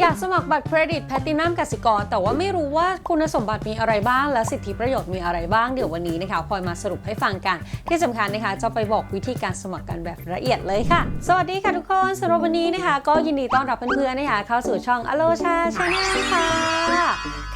อยากสมัครบัตรเครดิตแพลตินัมกสิกร แต่ว่าไม่รู้ว่าคุณสมบัติมีอะไรบ้าง และสิทธิประโยชน์มีอะไรบ้าง เดี๋ยววันนี้นะคะพลอยมาสรุปให้ฟังกัน ที่สำคัญนะคะ จะไปบอกวิธีการสมัครกันแบบละเอียดเลยค่ะ สวัสดีค่ะทุกคนสำหรับวันนี้นะคะ ก็ยินดีต้อนรับเพื่อนๆนะคะ เข้าสู่ช่องอโลชาชาแนลค่ะ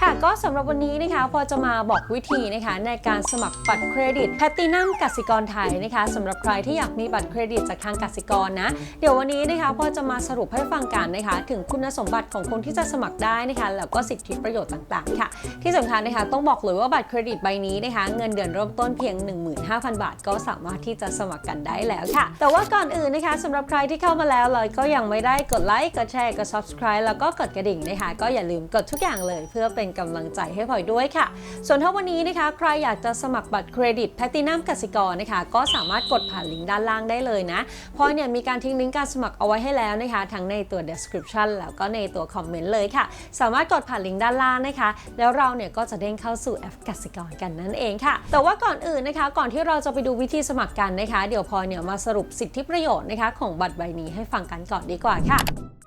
ค่ะก็สำหรับวันนี้นะคะพอจะมาบอกวิธีนะคะ ในการสมัครบัตรเครดิตแพลตินัมกสิกรไทยนะคะสำหรับใครที่อยากมีบัตรเครดิตจากทางกสิกรนะเดี๋ยววันนี้นะคะพอจะมาสรุปให้ฟังกันนะคะ ถึงคุณสมบัติของคนที่จะสมัครได้นะคะแล้วก็สิทธิประโยชน์ต่างๆ ค่ะ ที่สำคัญนะคะต้องบอกเลยว่าบัตรเครดิตใบนี้นะคะเงินเดือนเริ่มต้นเพียง 15,000 บาท ก็สามารถที่จะสมัครกันได้แล้วค่ะ แต่ว่าก่อนอื่นนะคะสำหรับใครที่เข้ามาแล้วเลยก็ยังไม่ได้กดไลค์กดแชร์กด subscribe แล้วก็กดกระดิ่งนะคะก็อย่าลืมกดทุกอย่างเลยเพื่อเป็นกำลังใจให้พลอยด้วยค่ะ ส่วนถ้าวันนี้นะคะใครอยากจะสมัครบัตรเครดิตแพลตินัมกสิกรนะคะก็สามารถกดผ่านลิงก์ด้านล่างได้เลยนะพลอยเนี่ยมีการทิ้งลิงก์การสมัครเอาไว้ให้แล้วนะคะทั้งในตัว description แล้วก็ในตัวคอมเมนต์เลยค่ะ สามารถกดผ่านลิงก์ด้านล่างนะคะ แล้วเราเนี่ยก็จะเด้งเข้าสู่แอปกสิกรกันนั่นเองค่ะ แต่ว่าก่อนอื่นนะคะ ก่อนที่เราจะไปดูวิธีสมัครกันนะคะ เดี๋ยวพลอยเนี่ยมาสรุปสิทธิประโยชน์นะคะของบัตรใบนี้ให้ฟังกันก่อนดีกว่าค่ะ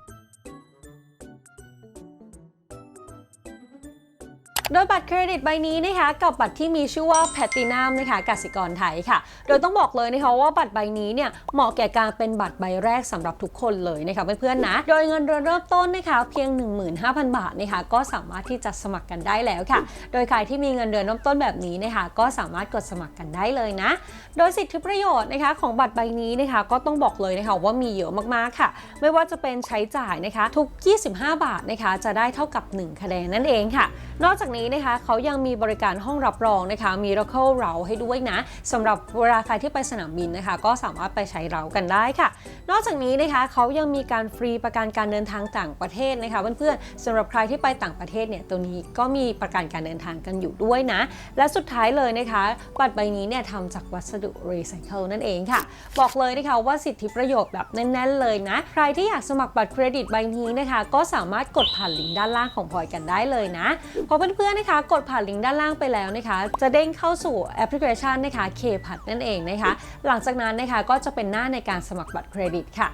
โดยบัตรเครดิตใบนี้นะคะกับบัตรที่มีชื่อว่าแพตตินัมนะคะกสิกรไทยค่ะ โดยต้องบอกเลยนะคะว่าบัตรใบนี้เนี่ยเหมาะแก่การเป็นบัตรใบแรกสำหรับทุกคนเลยนะคะเพื่อนๆนะ โดยเงินเดือนเริ่มต้นนะคะเพียง 15,000 บาทนะคะก็สามารถที่จะสมัครกันได้แล้วค่ะ โดยใครที่มีเงินเดือนเริ่มต้นแบบนี้นะคะก็สามารถกดสมัครกันได้เลยนะ โดยสิทธิประโยชน์นะคะของบัตรใบนี้นะคะก็ต้องบอกเลยนะคะว่ามีเยอะมากๆค่ะ ไม่ว่าจะเป็นใช้จ่ายนะคะทุก 25 บาทนะคะจะได้เท่ากับ 1 คะแนนนั่นเองค่ะ นอกจากนี้นะคะเขายังมีบริการห้องรับรองนะคะมี Miracle เราให้ด้วยนะสำหรับเวลาใครที่ไปสนามบินนะคะ ก็สามารถไปใช้เรากันได้ค่ะ นอกจากนี้นะคะเขายังมีการฟรีประกันการเดินทางต่างประเทศนะคะเพื่อนๆสำหรับใครที่ไปต่างประเทศเนี่ยตัวนี้ก็มีประกันการเดินทางกันอยู่ด้วยนะ และสุดท้ายเลยนะคะบัตรใบนี้เนี่ยทำจากวัสดุรีไซเคิลนั่นเองค่ะ บอกเลยนะคะว่าสิทธิประโยชน์แบบแน่นๆเลยนะ ใครที่อยากสมัครบัตรเครดิตใบนี้นะคะ ก็สามารถกดผ่านลิงก์ด้านล่างของพลอยกันได้เลยนะพอเพื่อนอนะคะกดผ่านลิงก์ด้านล่างไปแล้วนะคะ จะเด้งเข้าสู่แอปพลิเคชันนะคะ k p a d นั่นเองนะคะ หลังจากนั้นนะคะก็จะเป็นหน้าในการสมัครบัตรเครดิตค่ะ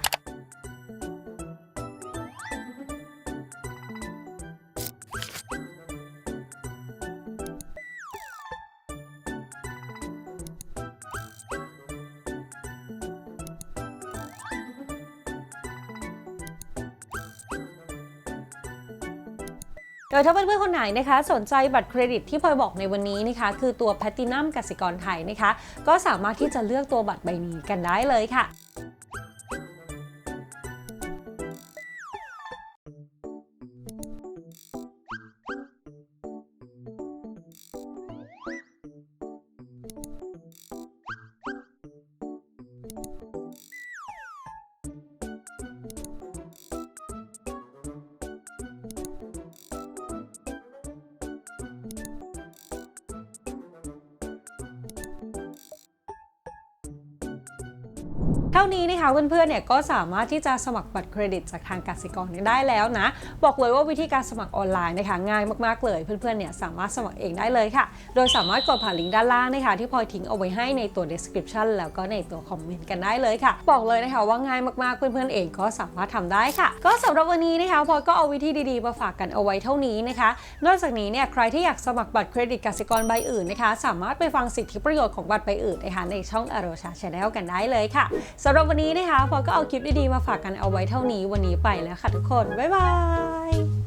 โดยถ้าเพื่อนๆคนไหนนะคะ สนใจบัตรเครดิตที่พลอยบอกในวันนี้นะคะ คือตัวแพตตินัมกสิกรไทยนะคะ ก็สามารถที่จะเลือกตัวบัตรใบนี้กันได้เลยค่ะ ท่านี้นะคะเพื่อนๆเนี่ยก็สามารถที่จะสมัครบัตรเครดิตจากทางกสิกรได้แล้วนะ บอกเลยว่าวิธีการสมัครออนไลน์นะคะง่ายมากๆเลยเพื่อนๆเนี่ยสามารถสมัครเองได้เลยค่ะ โดยสามารถกดผ่านลิงก์ด้านล่างนะคะที่พลอยทิ้งเอาไว้ให้ในตัว description แล้วก็ในตัวคอมเมนต์กันได้เลยค่ะ บอกเลยนะคะว่าง่ายมากๆเพื่อนๆเองก็สามารถทำได้ค่ะ ก็สำหรับวันนี้นะคะพลอยก็เอาวิธีดีๆมาฝากกันเอาไว้เท่านี้นะคะนอกจากนี้เนี่ยใครที่อยากสมัครบัตรเครดิตกสิกรใบอื่นนะคะ สามารถไปฟังสิทธิประโยชน์ของบัตรใบอื่นนะคะในช่องอโรชาชาแนลกันได้เลยค่ะสำหรับวันนี้นะคะพอก็เอาคลิปดีๆมาฝากกันเอาไว้เท่านี้วันนี้ไปแล้วค่ะทุกคน บ๊ายบาย